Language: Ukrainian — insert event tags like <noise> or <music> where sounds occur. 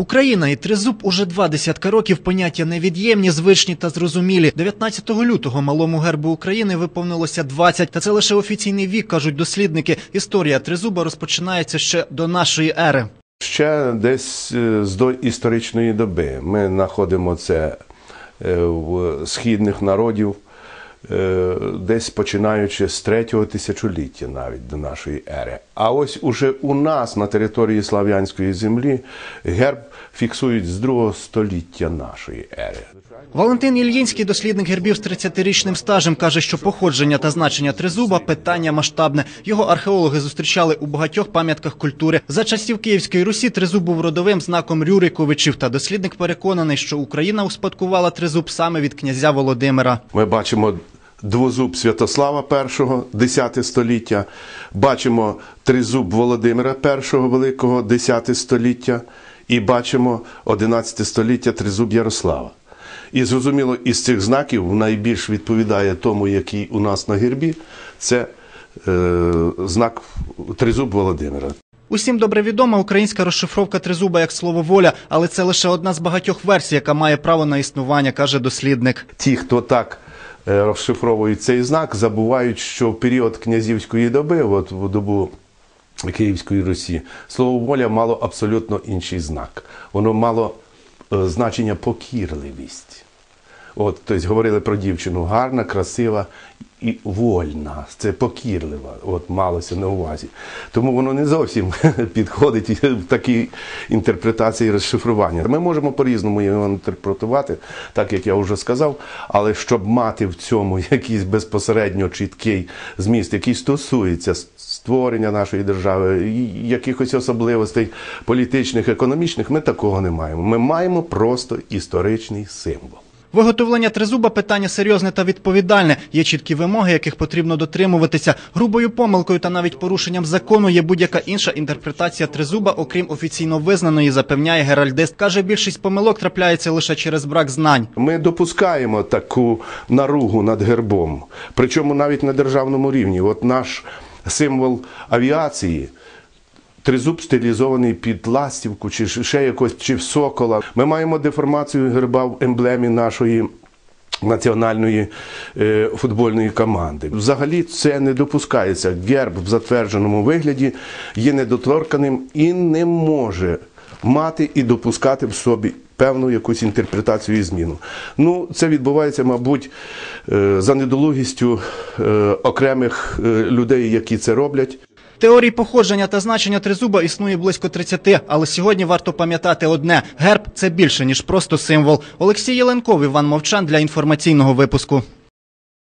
Україна і тризуб уже два десятка років поняття невід'ємні, звичні та зрозумілі. 19 лютого малому гербу України виповнилося 20, та це лише офіційний вік, кажуть дослідники. Історія тризуба розпочинається ще до нашої ери. Ще десь е, з доісторичної доби ми знаходимо це е, в східних народів, десь починаючи з третього тисячоліття навіть до нашої ери. А ось уже у нас на території Слав'янської землі герб фіксують з другого століття нашої ери. Валентин Ільїнський, дослідник гербів з 30-річним стажем, каже, що походження та значення тризуба питання масштабне. Його археологи зустрічали у багатьох пам'ятках культури. За часів Київської Русі тризуб був родовим знаком Рюриковичів. Та дослідник переконаний, що Україна успадкувала тризуб саме від князя Володимира. Ми бачимо двозуб Святослава І, 10 століття, бачимо тризуб Володимира І Великого, 10 століття, і бачимо 11 століття тризуб Ярослава. І зрозуміло, із цих знаків найбільш відповідає тому, який у нас на гербі, це е, знак тризуб Володимира. Усім добре відома українська розшифровка тризуба як слово воля, але це лише одна з багатьох версій, яка має право на існування, каже дослідник. Ті, хто так розшифровують цей знак, забувають, що в період князівської доби, от в добу Київської Русі, слово воля мало абсолютно інший знак. Воно мало е, значення покірливість. От, тобто говорили про дівчину гарна, красива і вольна. Це покірлива. От малося на увазі. Тому воно не зовсім <laughs> підходить в такій інтерпретації розшифрування. Ми можемо по-різному його інтерпретувати, так як я вже сказав, але щоб мати в цьому <laughs> якийсь безпосередньо чіткий зміст, який стосується створення нашої держави, якихось особливостей політичних, економічних, ми такого не маємо. Ми маємо просто історичний символ. Виготовлення тризуба питання серйозне та відповідальне. Є чіткі вимоги, яких потрібно дотримуватися. Грубою помилкою та навіть порушенням закону є будь-яка інша інтерпретація тризуба, окрім офіційно визнаної, запевняє геральдист. Каже, більшість помилок трапляється лише через брак знань. Ми допускаємо таку наругу над гербом, причому навіть на державному рівні. От наш символ авіації. Тризуб стилізований під ластівку, чи ще якось, чи в сокола. Ми маємо деформацію герба в емблемі нашої національної е, футбольної команди. Взагалі це не допускається. Герб в затвердженому вигляді є недоторканим і не може мати і допускати в собі певну якусь інтерпретацію і зміну. Ну, це відбувається, мабуть, е, за недолугістю е, окремих е, людей, які це роблять. Теорій походження та значення тризуба існує близько 30, але сьогодні варто пам'ятати одне: герб це більше ніж просто символ. Олексій Єленков, Іван Мовчан для інформаційного випуску.